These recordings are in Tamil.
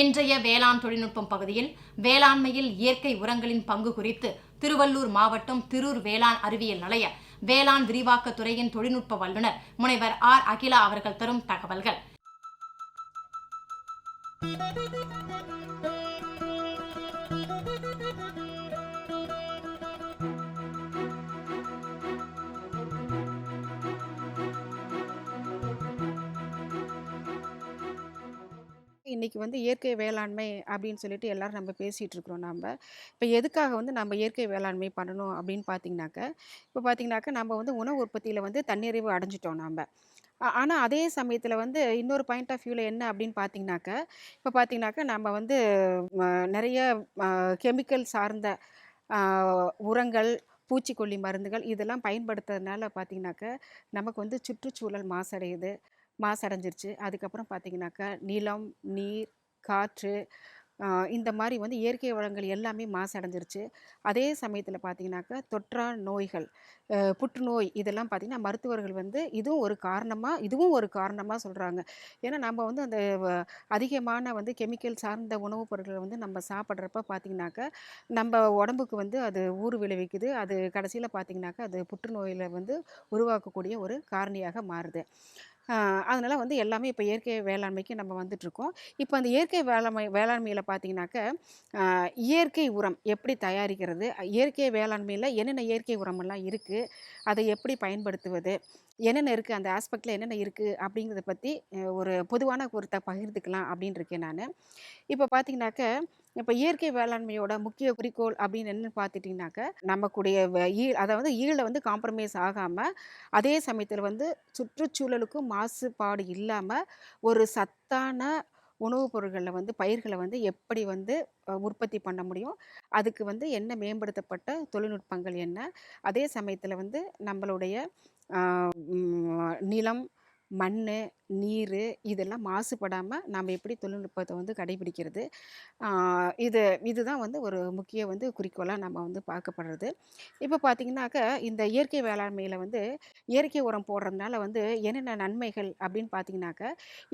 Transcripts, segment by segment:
இன்றைய வேளாண் தொழில்நுட்பம் பகுதியில் வேளாண்மையில் இயற்கை உரங்களின் பங்கு குறித்து திருவள்ளூர் மாவட்டம் திருர் வேளாண் அறிவியல் நிலைய வேளாண் விரிவாக்கத்துறையின் தொழில்நுட்ப வல்லுநர் முனைவர் ஆர். அகிலா அவர்கள் தரும் தகவல்கள். இன்றைக்கி வந்து இயற்கை வேளாண்மை அப்படின்னு சொல்லிட்டு எல்லோரும் நம்ம பேசிகிட்டு இருக்கிறோம் நம்ம இப்போ எதுக்காக வந்து நம்ம இயற்கை வேளாண்மை பண்ணணும் அப்படின்னு பார்த்தீங்கன்னாக்க இப்போ பார்த்தீங்கன்னாக்க நம்ம வந்து உணவு உற்பத்தியில் வந்து தன்னிறைவு அடைஞ்சிட்டோம் நம்ம ஆனால் அதே சமயத்தில் வந்து இன்னொரு பாயிண்ட் ஆஃப் வியூவில் என்ன அப்படின்னு பார்த்தீங்கன்னாக்க இப்போ பார்த்தீங்கன்னாக்க நம்ம வந்து நிறைய கெமிக்கல் சார்ந்த உரங்கள் பூச்சிக்கொல்லி மருந்துகள் இதெல்லாம் பயன்படுத்துறதுனால பார்த்திங்கனாக்க நமக்கு வந்து சுற்றுச்சூழல் மாசடையுது. மாசடைஞ்சிருச்சு. அதுக்கப்புறம் பார்த்தீங்கன்னாக்கா நிலம் நீர் காற்று இந்த மாதிரி வந்து இயற்கை வளங்கள் எல்லாமே மாசடைஞ்சிருச்சு. அதே சமயத்தில் பார்த்தீங்கன்னாக்கா தொற்றா நோய்கள் புற்றுநோய் இதெல்லாம் பார்த்தீங்கன்னா மருத்துவர்கள் வந்து இதுவும் ஒரு காரணமாக இதுவும் ஒரு காரணமாக சொல்கிறாங்க ஏன்னா நம்ம வந்து அந்த வ- அதிகமான வந்து கெமிக்கல் சார்ந்த உணவுப் பொருட்களை வந்து நம்ம சாப்பிட்றப்ப பார்த்தீங்கன்னாக்கா நம்ம உடம்புக்கு வந்து அது ஊறு விளைவிக்குது. அது கடைசியில் பார்த்தீங்கன்னாக்கா அது புற்றுநோயில் வந்து உருவாக்கக்கூடிய ஒரு காரணியாக மாறுது. அதனால் வந்து எல்லாமே இப்போ இயற்கை வேளாண்மைக்கு நம்ம வந்துட்டுருக்கோம். இப்போ அந்த இயற்கை வேளாண்மை வேளாண்மையில் பார்த்தீங்கன்னாக்க இயற்கை உரம் எப்படி தயாரிக்கிறது இயற்கை வேளாண்மையில் என்னென்ன இயற்கை உரமெல்லாம் இருக்குது அதை எப்படி பயன்படுத்துவது என்னென்ன இருக்குது அந்த ஆஸ்பெக்டில் என்னென்ன இருக்குது அப்படிங்கிறத பற்றி ஒரு பொதுவான ஒரு த பகிர்ந்துக்கலாம் அப்படின்னு இருக்கேன் நான். இப்போ பார்த்தீங்கன்னாக்க இப்போ இயற்கை வேளாண்மையோட முக்கிய குறிக்கோள் அப்படின்னு என்னன்னு பார்த்துட்டிங்கனாக்க நமக்குடைய வ- ஈ அதாவது ஈழ வந்து காம்ப்ரமைஸ் ஆகாமல் அதே சமயத்தில் வந்து சுற்றுச்சூழலுக்கும் மாசுபாடு இல்லாமல் ஒரு சத்தான உணவுப் பொருட்களில் வந்து பயிர்களை வந்து எப்படி வந்து உற்பத்தி பண்ண முடியும்? அதுக்கு வந்து என்ன மேம்படுத்தப்பட்ட தொழில்நுட்பங்கள் என்ன? அதே சமயத்தில் வந்து நம்மளுடைய நிலம் மண் நீர் இதெல்லாம் மாசுபடாமல் நாம் எப்படி தொழில்நுட்பத்தை வந்து கடைபிடிக்கிறது? இது இதுதான் வந்து ஒரு முக்கிய வந்து குறிக்கோளாக நம்ம வந்து பார்க்கப்படுறது. இப்போ பார்த்திங்கனாக்கா இந்த இயற்கை வேளாண்மையில் வந்து இயற்கை உரம் போடுறதுனால வந்து என்னென்ன நன்மைகள் அப்படின்னு பார்த்தீங்கன்னாக்க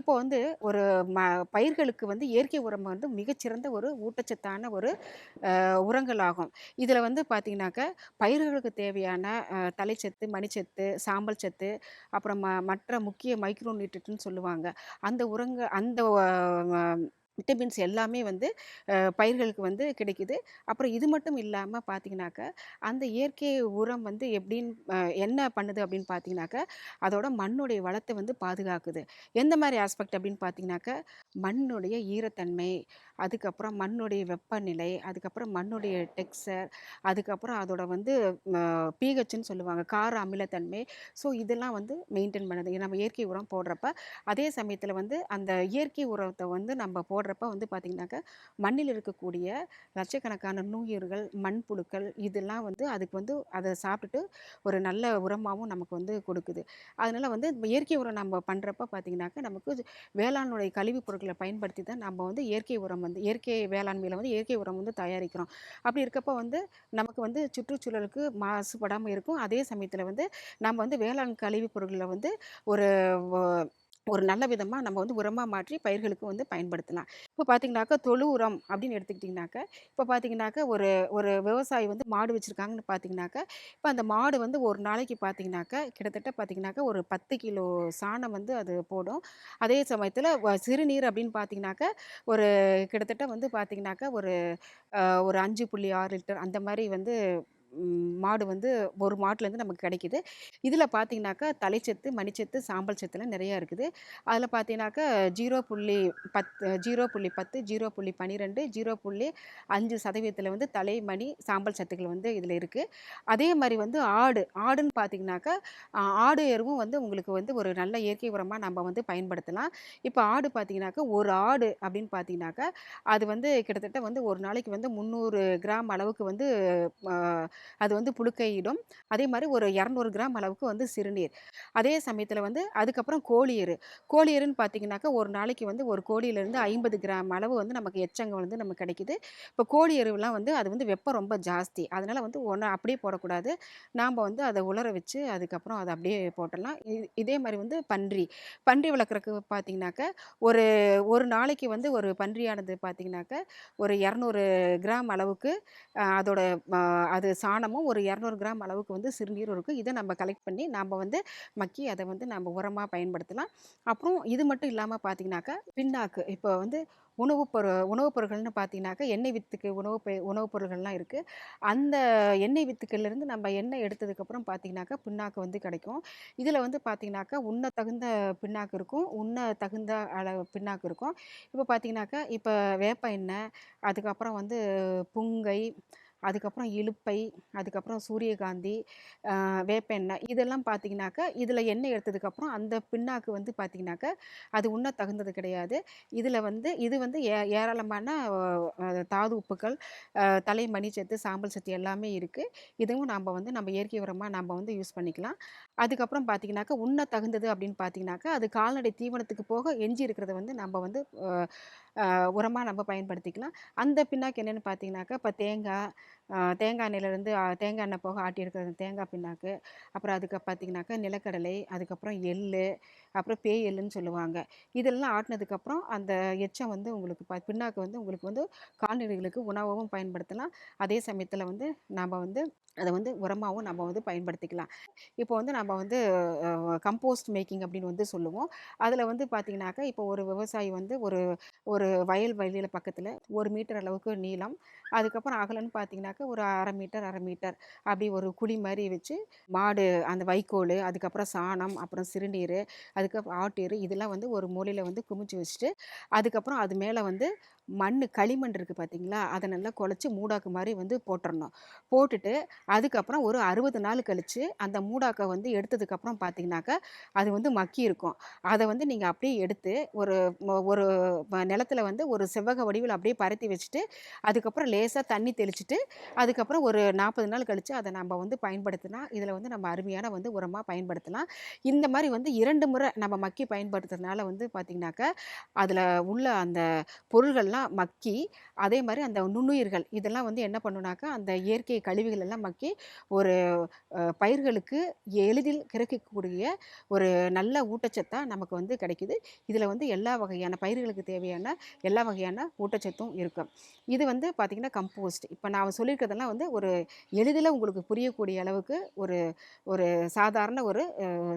இப்போ வந்து ஒரு ம பயிர்களுக்கு வந்து இயற்கை உரம் வந்து மிகச்சிறந்த ஒரு ஊட்டச்சத்தான ஒரு உரங்கள் ஆகும் இதில் வந்து பார்த்தீங்கன்னாக்க பயிர்களுக்கு தேவையான தலைச்சத்து மணிச்சத்து சாம்பல் சத்து அப்புறம் ம மற்ற முக்கிய மைக்ரோ நியூட்ரிட்னு சொல்லுவாங்க. அந்த உரங்க அந்த விட்டமின்ஸ் எல்லாமே வந்து பயிர்களுக்கு வந்து கிடைக்குது. அப்புறம் இது மட்டும் இல்லாமல் பார்த்தீங்கன்னாக்க அந்த இயற்கை உரம் வந்து எப்படின்னு என்ன பண்ணுது அப்படின்னு பார்த்தீங்கன்னாக்க அதோட மண்ணுடைய வளத்தை வந்து பாதுகாக்குது. எந்த மாதிரி ஆஸ்பெக்ட் அப்படின்னு பார்த்தீங்கன்னாக்க மண்ணுடைய ஈரத்தன்மை அதுக்கப்புறம் மண்ணுடைய வெப்பநிலை அதுக்கப்புறம் மண்ணுடைய டெக்ஸ்சர் அதுக்கப்புறம் அதோட வந்து பிஹெச்னு சொல்லுவாங்க கார அமிலத்தன்மை. ஸோ இதெல்லாம் வந்து மெயின்டைன் பண்ணுது. நம்ம இயற்கை உரம் போடுறப்ப அதே சமயத்தில் வந்து அந்த இயற்கை உரத்தை வந்து நம்ம போடுறப்ப வந்து பார்த்திங்கனாக்கா மண்ணில் இருக்கக்கூடிய லட்சக்கணக்கான நுண்ணுயிர்கள் மண்புழுக்கள் இதெல்லாம் வந்து அதுக்கு வந்து அதை சாப்பிட்டுட்டு ஒரு நல்ல உரமாகவும் நமக்கு வந்து கொடுக்குது. அதனால் வந்து இந்த இயற்கை உரம் நம்ம பண்ணுறப்ப பார்த்திங்கனாக்கா நமக்கு வேளாண்னுடைய கழிவுப் பொருட்கள் பயன்படுத்தி தான் நம்ம வந்து இயற்கை உரம் வந்து இயற்கை வேளாண்மையில் வந்து இயற்கை உரம் வந்து தயாரிக்கிறோம். அப்படி இருக்கப்ப வந்து நமக்கு வந்து சுற்றுச்சூழலுக்கு மாசுபடாமல் இருக்கும். அதே சமயத்தில் வந்து நம்ம வந்து வேளாண் கழிவுப் பொருட்களை வந்து ஒரு ஒரு நல்ல விதமாக நம்ம வந்து உரமாக மாற்றி பயிர்களுக்கு வந்து பயன்படுத்தலாம். இப்போ பார்த்தீங்கன்னாக்கா தொழு உரம் அப்படின்னு எடுத்துக்கிட்டிங்கனாக்கா இப்போ பார்த்தீங்கன்னாக்கா ஒரு ஒரு விவசாயி வந்து மாடு வச்சுருக்காங்கன்னு பார்த்தீங்கன்னாக்கா இப்போ அந்த மாடு வந்து ஒரு நாளைக்கு பார்த்தீங்கன்னாக்கா கிட்டத்தட்ட பார்த்தீங்கன்னாக்கா ஒரு பத்து கிலோ சாணம் வந்து அது போடும். அதே சமயத்தில் சிறுநீர் அப்படின்னு பார்த்தீங்கன்னாக்கா ஒரு கிட்டத்தட்ட வந்து பார்த்தீங்கன்னாக்கா ஒரு ஒரு அஞ்சு புள்ளி ஆறு லிட்டர் அந்த மாதிரி வந்து மாடு வந்து ஒரு மாட்டுலேருந்து நமக்கு கிடைக்குது. இதில் பார்த்தீங்கன்னாக்கா தலைச்சத்து மணிச்சத்து சாம்பல் சத்துலாம் நிறையா இருக்குது. அதில் பார்த்தீங்கன்னாக்கா ஜீரோ புள்ளி பத்து ஜீரோ புள்ளி பத்து ஜீரோ புள்ளி பன்னிரெண்டு ஜீரோ புள்ளி அஞ்சு சதவீதத்தில் வந்து தலை மணி சாம்பல் சத்துக்கள் வந்து இதில் இருக்குது அதே மாதிரி வந்து ஆடு ஆடுன்னு பார்த்தீங்கன்னாக்கா ஆடு எருவும் வந்து உங்களுக்கு வந்து ஒரு நல்ல இயற்கை உரமாக நம்ம வந்து பயன்படுத்தலாம். இப்போ ஆடு பார்த்தீங்கன்னாக்கா ஒரு ஆடு அப்படின்னு பார்த்தீங்கன்னாக்கா அது வந்து கிட்டத்தட்ட வந்து ஒரு நாளைக்கு வந்து முந்நூறு கிராம் அளவுக்கு வந்து அது வந்து புழுக்கையிடும். அதே மாதிரி ஒரு இரநூறு கிராம் அளவுக்கு வந்து சிறுநீர். அதே சமயத்தில் வந்து அதுக்கப்புறம் கோழி கோழியருன்னு கோழி பார்த்தீங்கன்னாக்கா ஒரு நாளைக்கு வந்து ஒரு கோழியிலேருந்து ஐம்பது கிராம் அளவு வந்து நமக்கு எச்சங்கம் வந்து நமக்கு கிடைக்குது. இப்போ கோழி எருவெலாம் வந்து அது வந்து வெப்பம் ரொம்ப ஜாஸ்தி. அதனால் வந்து ஒன்று அப்படியே போடக்கூடாது. நாம் வந்து அதை உலர வச்சு அதுக்கப்புறம் அதை அப்படியே போட்டுடலாம். இதே மாதிரி வந்து பன்றி. பன்றி வளர்க்குறக்கு பார்த்தீங்கன்னாக்கா ஒரு ஒரு நாளைக்கு வந்து ஒரு பன்றியானது பார்த்தீங்கன்னாக்கா ஒரு இரநூறு கிராம் அளவுக்கு அதோட அது சா சாணமும் ஒரு இரநூறு கிராம் அளவுக்கு வந்து சிறுநீரும் இருக்குது இதை நம்ம கலெக்ட் பண்ணி நம்ம வந்து மக்கி அதை வந்து நம்ம உரமாக பயன்படுத்தலாம். அப்புறம் இது மட்டும் இல்லாமல் பார்த்தீங்கன்னாக்கா பின்னாக்கு இப்போ வந்து உணவுப் பொரு உணவுப் பொருட்கள்னு பார்த்தீங்கன்னாக்கா எண்ணெய் வித்துக்கு உணவுப் உணவுப் பொருட்கள்லாம் இருக்குது அந்த எண்ணெய் வித்துக்கள்லேருந்து நம்ம எண்ணெய் எடுத்ததுக்கப்புறம் பார்த்தீங்கன்னாக்கா பின்னாக்கு வந்து கிடைக்கும். இதில் வந்து பார்த்திங்கனாக்கா உண்ண தகுந்த பின்னாக்கு இருக்கும். உண்ண தகுந்த அளவு பின்னாக்கு இருக்கும். இப்போ பார்த்திங்கனாக்கா இப்போ வேப்ப எண்ணெய் அதுக்கப்புறம் வந்து புங்கை அதுக்கப்புறம் இலுப்பை அதுக்கப்புறம் சூரியகாந்தி வேப்பெண்ணெய் இதெல்லாம் பார்த்தீங்கன்னாக்கா இதில் எண்ணெய் எடுத்ததுக்கப்புறம் அந்த பின்னாக்கு வந்து பார்த்திங்கனாக்கா அது உண்ண தகுந்தது கிடையாது. இதில் வந்து இது வந்து ஏ ஏராளமான தாது உப்புக்கள் தலை தலை மணிச்சத்து சாம்பல் சத்து எல்லாமே இருக்குது இதுவும் நாம் வந்து நம்ம இயற்கை உரமாக நம்ம வந்து யூஸ் பண்ணிக்கலாம். அதுக்கப்புறம் பார்த்தீங்கன்னாக்கா உண்ண தகுந்தது அப்படின்னு பார்த்தீங்கன்னாக்கா அது கால்நடை தீவனத்துக்கு போக எஞ்சி இருக்கிறத வந்து நம்ம வந்து உரமாக நம்ம பயன்படுத்திக்கலாம். அந்த பின்னாக்கு என்னென்னு பார்த்தீங்கன்னாக்கா இப்போ தேங்காய் தேங்காய் எண்ணெயிலேருந்து தேங்காய் எண்ணெய் போக ஆட்டி இருக்கிற தேங்காய் பின்னாக்கு அப்புறம் அதுக்கு பார்த்தீங்கன்னாக்கா நிலக்கடலை அதுக்கப்புறம் எள்ளு அப்புறம் பேய் எள்ளுன்னு சொல்லுவாங்க. இதெல்லாம் ஆட்டினதுக்கப்புறம் அந்த எச்சம் வந்து உங்களுக்கு ப பின்னாக்கு வந்து உங்களுக்கு வந்து கால்நடைகளுக்கு உணவாகவும் பயன்படுத்தலாம். அதே சமயத்தில் வந்து நாம் வந்து அதை வந்து உரமாகவும் நம்ம வந்து பயன்படுத்திக்கலாம். இப்போ வந்து நம்ம வந்து கம்போஸ்ட் மேக்கிங் அப்படின்னு வந்து சொல்லுவோம். அதில் வந்து பார்த்தீங்கன்னாக்கா இப்போ ஒரு விவசாயி வந்து ஒரு ஒரு வயல் வழியில் பக்கத்தில் ஒரு மீட்டர் அளவுக்கு நீளம் அதுக்கப்புறம் அகலன்னு பார்த்தீங்கன்னாக்கா ஒரு அரை மீட்டர் அரை மீட்டர் அப்படி ஒரு குழி மாதிரி வச்சு மாடு அந்த வைக்கோல் அதுக்கப்புறம் சாணம் அப்புறம் சிறுநீர் அதுக்கப்புறம் ஆட்டீர் இதெல்லாம் வந்து ஒரு மூலையில் வந்து குமிச்சு வச்சுட்டு அதுக்கப்புறம் அது மேலே வந்து மண் களிமண் இருக்குது பார்த்தீங்களா? அதை நல்லா குழச்சி மூடாக்கு மாதிரி வந்து போட்டுடணும் போட்டுட்டு அதுக்கப்புறம் ஒரு அறுபது நாள் கழித்து அந்த மூடாக்கை வந்து எடுத்ததுக்கப்புறம் பார்த்தீங்கன்னாக்கா அது வந்து மக்கி இருக்கும். அதை வந்து நீங்கள் அப்படியே எடுத்து ஒரு ஒரு நிலத்தில் நிலத்துல வந்து ஒரு செவ்வக வடிவில் அப்படியே பரத்தி வச்சுட்டு அதுக்கப்புறம் லேசாக தண்ணி தெளிச்சுட்டு அதுக்கப்புறம் ஒரு நாற்பது நாள் கழித்து அதை நம்ம வந்து பயன்படுத்தினா இதில் வந்து நம்ம அருமையான வந்து உரமாக பயன்படுத்தலாம். இந்த மாதிரி வந்து இரண்டு முறை நம்ம மக்கி பயன்படுத்துறதுனால வந்து பார்த்திங்கனாக்கா அதில் உள்ள அந்த பொருள்கள்லாம் மக்கி அதே மாதிரி அந்த நுண்ணுயிர்கள் இதெல்லாம் வந்து என்ன பண்ணுனாக்கா அந்த இயற்கை கழிவுகள் எல்லாம் மக்கி ஒரு பயிர்களுக்கு எளிதில் கிடைக்கக்கூடிய ஒரு நல்ல ஊட்டச்சத்தாக நமக்கு வந்து கிடைக்குது. இதில் வந்து எல்லா வகையான பயிர்களுக்கு தேவையான எல்லா வகையான ஊட்டச்சத்தும் இருக்கும் இது வந்து பார்த்திங்கன்னா கம்போஸ்ட் இப்போ நான் சொல்லியிருக்கிறதெல்லாம் வந்து ஒரு எளிதில் உங்களுக்கு புரியக்கூடிய அளவுக்கு ஒரு ஒரு சாதாரண ஒரு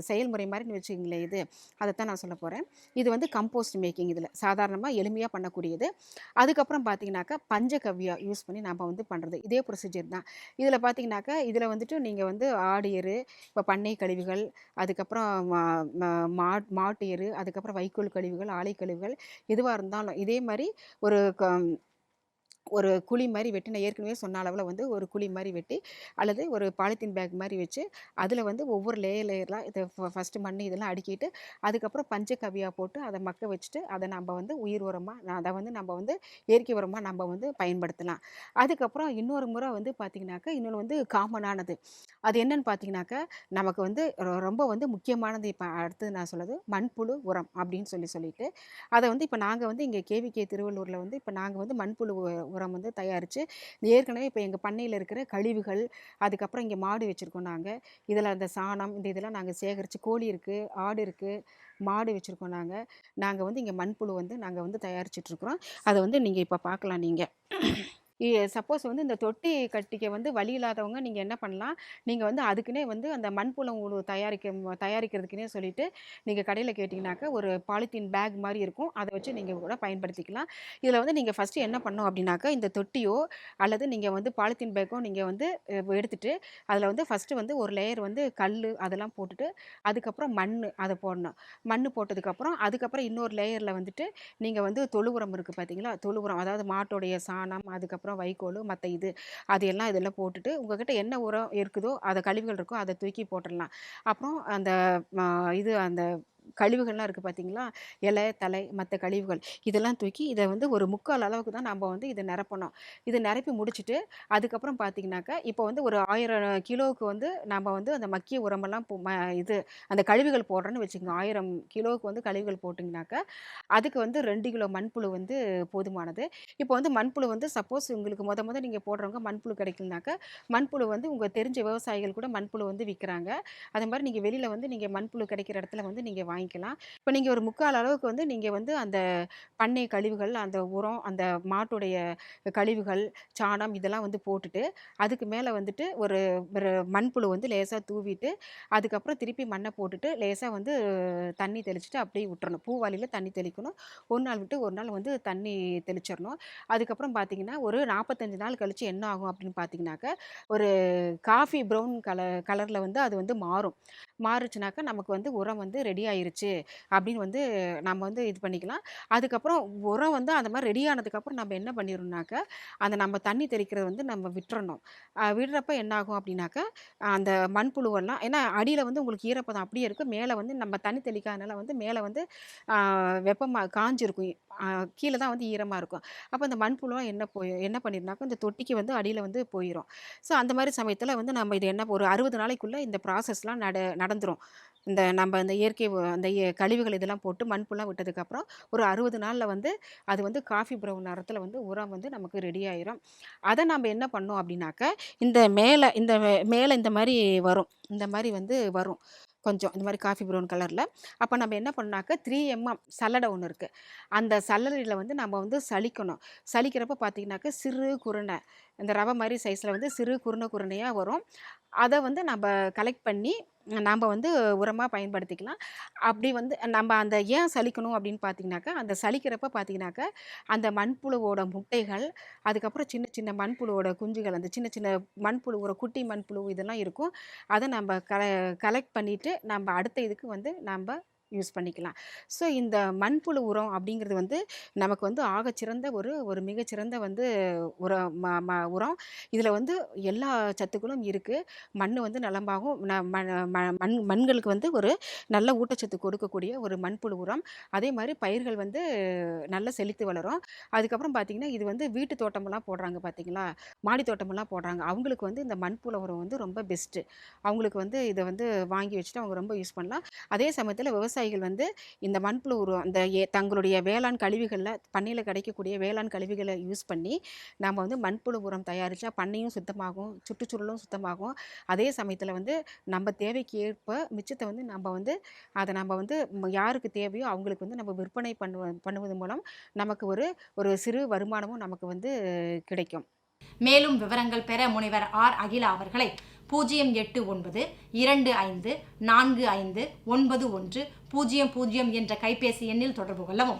செயல்முறை மாதிரின்னு வச்சுக்கிங்களேன் இது. அதைத்தான் நான் சொல்ல போகிறேன் இது வந்து கம்போஸ்ட் மேக்கிங் இதில். சாதாரணமாக எளிமையாக பண்ணக்கூடியது. அதுக்கப்புறம் பார்த்தீங்கன்னாக்கா பஞ்சகவ்யா யூஸ் பண்ணி நம்ம வந்து பண்ணுறது இதே ப்ரொசீஜர் தான். இதில் பார்த்தீங்கன்னாக்கா இதில் வந்துட்டு நீங்கள் வந்து ஆடு எரு இப்போ பண்ணை கழிவுகள் அதுக்கப்புறம் மா- மா- மா- மாட்டு எரு அதுக்கப்புறம் வைக்கோல் கழிவுகள் ஆலை கழிவுகள் எதுவாக இருந்தாலும் இதே மாதிரி ஒரு க- ஒரு குழி மாதிரி வெட்டி நான் ஏற்கனவே சொன்ன அளவில் வந்து ஒரு குழி மாதிரி வெட்டி அல்லது ஒரு பாலித்தீன் பேக் மாதிரி வச்சு அதில் வந்து ஒவ்வொரு லேயர் லேயர்லாம் இதை ஃபஸ்ட்டு மண் இதெல்லாம் அடுக்கிட்டு அதுக்கப்புறம் பஞ்சகவியாக போட்டு அதை மக்க வச்சுட்டு அதை நம்ம வந்து உயிர் உரமாக அதை வந்து நம்ம வந்து இயற்கை உரமாக நம்ம வந்து பயன்படுத்தலாம். அதுக்கப்புறம் இன்னொரு முறை வந்து பார்த்திங்கனாக்கா இன்னொன்று வந்து காமனானது அது என்னன்னு பார்த்தீங்கன்னாக்கா நமக்கு வந்து ரொ- ரொம்ப வந்து முக்கியமானது இப்போ அடுத்து நான் சொல்லுது மண்புழு உரம் அப்படின்னு சொல்லி சொல்லிட்டு அதை வந்து இப்போ நாங்கள் வந்து இங்கே கேவிகே திருவள்ளூரில் வந்து இப்போ நாங்கள் வந்து மண்புழு உ- உரம் வந்து தயாரித்து ஏற்கனவே இப்போ எங்கள் பண்ணையில் இருக்கிற கழிவுகள் அதுக்கப்புறம் இங்கே மாடு வச்சுருக்கோம் நாங்கள் இதில் அந்த சாணம் இந்த இதெல்லாம் நாங்கள் சேகரித்து கோழி இருக்குது ஆடு இருக்குது மாடு வச்சுருக்கோம் நாங்கள் நாங்கள் வந்து இங்கே மண்புழு வந்து நாங்கள் வந்து தயாரிச்சிட்ருக்குறோம் அதை வந்து நீங்கள் இப்போ பார்க்கலாம் நீங்கள் சப்போஸ் வந்து இந்த தொட்டி கட்டிக்க வந்து வழி இல்லாதவங்க நீங்கள் என்ன பண்ணலாம்? நீங்கள் வந்து அதுக்குன்னே வந்து அந்த மண்புலம் உழு தயாரிக்க தயாரிக்கிறதுக்குனே சொல்லிட்டு நீங்கள் கடையில் கேட்டிங்கனாக்கா ஒரு பாலித்தீன் பேக் மாதிரி இருக்கும். அதை வச்சு நீங்கள் கூட பயன்படுத்திக்கலாம். இதில் வந்து நீங்கள் ஃபஸ்ட்டு என்ன பண்ணணும் அப்படின்னாக்கா இந்த தொட்டியோ அல்லது நீங்கள் வந்து பாலித்தீன் பேக்கோ நீங்கள் வந்து எடுத்துட்டு அதில் வந்து ஃபஸ்ட்டு வந்து ஒரு லேயர் வந்து கல் அதெல்லாம் போட்டுட்டு அதுக்கப்புறம் மண் அதை போடணும். மண் போட்டதுக்கப்புறம் அதுக்கப்புறம் இன்னொரு லேயரில் வந்துட்டு நீங்கள் வந்து தொழு உரம் இருக்குது பார்த்தீங்களா தொழு உரம் அதாவது மாட்டோடைய சாணம் அதுக்கப்புறம் வைக்கோல் மற்ற இது அது எல்லாம் இதெல்லாம் போட்டுட்டு உங்ககிட்ட என்ன உரம் இருக்குதோ அதை கழிவுகள் இருக்கோ அதை தூக்கி போட்டுடலாம். அப்புறம் அந்த இது அந்த கழிவுகள்லாம் இருக்குது பார்த்தீங்களா இலை தலை மற்ற கழிவுகள். இதெல்லாம் தூக்கி இதை வந்து ஒரு முக்கால் அளவுக்கு தான் நம்ம வந்து இதை நிரப்பணும். இதை நிரப்பி முடிச்சுட்டு அதுக்கப்புறம் பார்த்தீங்கன்னாக்கா இப்போ வந்து ஒரு ஆயிரம் கிலோவுக்கு வந்து நம்ம வந்து அந்த மக்கிய உரமெல்லாம் போ- ம இது அந்த கழிவுகள் போடுறோன்னு வச்சுக்கோங்க. ஆயிரம் கிலோவுக்கு வந்து கழிவுகள் போட்டிங்கனாக்கா அதுக்கு வந்து ரெண்டு கிலோ மண்புழு வந்து போதுமானது. இப்போ வந்து மண்புழு வந்து சப்போஸ் உங்களுக்கு முத முத நீங்கள் போடுறவங்க மண்புழு கிடைக்கலனாக்கா மண்புழு வந்து உங்கள் தெரிஞ்ச விவசாயிகள் கூட மண்புழு வந்து விற்கிறாங்க அதே மாதிரி நீங்கள் வெளியில் வந்து நீங்கள் மண்புழு கிடைக்கிற இடத்துல வந்து நீங்கள் வாங்கிக்கலாம். இப்போ நீங்கள் ஒரு முக்கால் அளவுக்கு வந்து நீங்கள் வந்து அந்த பண்ணை கழிவுகள் அந்த உரம் அந்த மாட்டுடைய கழிவுகள் சாணம் இதெல்லாம் வந்து போட்டுட்டு அதுக்கு மேலே வந்துட்டு ஒரு மண்புழு வந்து லேசாக தூவிட்டு அதுக்கப்புறம் திருப்பி மண்ணை போட்டுட்டு லேசாக வந்து தண்ணி தெளிச்சுட்டு அப்படியே விட்டுறணும். பூவாளியில் தண்ணி தெளிக்கணும். ஒரு நாள் விட்டு ஒரு நாள் வந்து தண்ணி தெளிச்சிடணும் அதுக்கப்புறம் பார்த்தீங்கன்னா ஒரு நாற்பத்தஞ்சு நாள் கழித்து என்ன ஆகும் அப்படின்னு பார்த்தீங்கன்னாக்கா ஒரு காஃபி ப்ரௌன் கலர் கலரில் வந்து அது வந்து மாறும். மாறுச்சுனாக்கா நமக்கு வந்து உரம் வந்து ரெடி ஆயிடுச்சு அப்படின்னு வந்து நம்ம வந்து இது பண்ணிக்கலாம். அதுக்கப்புறம் உரம் வந்து அந்த மாதிரி ரெடி ஆனதுக்கப்புறம் நம்ம என்ன பண்ணிடணும்னாக்கா அந்த நம்ம தண்ணி தெளிக்கிறது வந்து நம்ம விட்டுறணும். விடுறப்ப என்ன ஆகும் அப்படின்னாக்கா அந்த மண்புழுவெல்லாம் ஏன்னா அடியில் வந்து உங்களுக்கு ஈரப்பதம் அப்படியே இருக்கும் மேலே வந்து நம்ம தண்ணி தெளிக்காதனால வந்து மேலே வந்து வெப்பமாக காஞ்சிருக்கும். கீழே தான் வந்து ஈரமாக இருக்கும். அப்போ அந்த மண்புழுவெல்லாம் என்ன போய் என்ன பண்ணிருந்தாக்கா இந்த தொட்டிக்கு வந்து அடியில் வந்து போயிடும் ஸோ அந்த மாதிரி சமயத்தில் வந்து நம்ம இது என்ன ஒரு அறுபது நாளைக்குள்ளே இந்த ப்ராசஸ்லாம் நட நடந்துடும் இந்த நம்ம இந்த இயற்கை அந்த கழிவுகள் இதெல்லாம் போட்டு மண்புல்லாம் விட்டதுக்கப்புறம் ஒரு அறுபது நாளில் வந்து அது வந்து காஃபி ப்ரௌன் நிறத்தில் வந்து உரம் வந்து நமக்கு ரெடி ஆயிரும். அதை நம்ம என்ன பண்ணோம் அப்படின்னாக்க இந்த மேலே இந்த மே- மேலே இந்த மாதிரி வரும். இந்த மாதிரி வந்து வரும். கொஞ்சம் இந்த மாதிரி காஃபி ப்ரௌன் கலரில். அப்போ நம்ம என்ன பண்ணாக்க த்ரீ எம்எம் சல்லடை ஒன்று இருக்குது அந்த சல்லடையில் வந்து நம்ம வந்து சலிக்கணும் சலிக்கிறப்ப பார்த்திங்கனாக்க சிறு குருணை. இந்த ரவை மாதிரி சைஸில் வந்து சிறு குருணை குருணையாக வரும். அதை வந்து நம்ம கலெக்ட் பண்ணி நாம் வந்து உரமாக பயன்படுத்திக்கலாம். அப்படி வந்து நம்ம அந்த ஏன் சலிக்கணும் அப்படின்னு பார்த்தீங்கன்னாக்கா அந்த சலிக்கிறப்ப பார்த்தீங்கன்னாக்கா அந்த மண்புழுவோட முட்டைகள் அதுக்கப்புறம் சின்ன சின்ன மண்புழுவோட குஞ்சுகள் அந்த சின்ன சின்ன மண்புழு ஒரு குட்டி மண்புழு இதெல்லாம் இருக்கும். அதை நம்ம கல கலெக்ட் பண்ணிவிட்டு நம்ம அடுத்த இதுக்கு வந்து நம்ம யூஸ் பண்ணிக்கலாம். ஸோ இந்த மண்புழு உரம் அப்படிங்கிறது வந்து நமக்கு வந்து ஆகச்சிறந்த ஒரு ஒரு மிகச்சிறந்த வந்து உரம் ம ம உரம். இதில் வந்து எல்லா சத்துக்களும் இருக்குது மண் வந்து நலம்பாகும். ந- ம- ம- மண் மண்களுக்கு வந்து ஒரு நல்ல ஊட்டச்சத்து கொடுக்கக்கூடிய ஒரு மண்புழு உரம். அதே மாதிரி பயிர்கள் வந்து நல்லா செழித்து வளரும். அதுக்கப்புறம் பார்த்திங்கன்னா இது வந்து வீட்டு தோட்டமெல்லாம் போடுறாங்க பார்த்தீங்களா மாடி தோட்டமெல்லாம் போடுறாங்க. அவங்களுக்கு வந்து இந்த மண்புழு உரம் வந்து ரொம்ப பெஸ்ட்டு அவங்களுக்கு வந்து இதை வந்து வாங்கி வச்சுட்டு அவங்க ரொம்ப யூஸ் பண்ணலாம். அதே சமயத்தில் விவசாயிகள் வந்து இந்த மண்புழு உரம் அந்த ஏ தங்களுடைய வேளாண் கழிவுகளில் பண்ணையில் கிடைக்கக்கூடிய வேளாண் கழிவுகளை யூஸ் பண்ணி நம்ம வந்து மண்புழு உரம் தயாரித்தா பண்ணையும் சுத்தமாகும் சுற்றுச்சூழலும் சுத்தமாகும். அதே சமயத்தில் வந்து நம்ம தேவைக்கு ஏற்ப மிச்சத்தை வந்து நம்ம வந்து அதை நம்ம வந்து யாருக்கு தேவையோ அவங்களுக்கு வந்து நம்ம விற்பனை பண்ணுவ பண்ணுவது மூலம் நமக்கு ஒரு ஒரு சிறு வருமானமும் நமக்கு வந்து கிடைக்கும். மேலும் விவரங்கள் பெற முனைவர் ஆர் அகிலா அவர்களை பூஜ்ஜியம் எட்டு ஒன்பது இரண்டு ஐந்து நான்கு ஐந்து ஒன்பது ஒன்று பூஜ்ஜியம் பூஜ்ஜியம் என்ற கைபேசி எண்ணில் தொடர்பு கொள்ளவும்.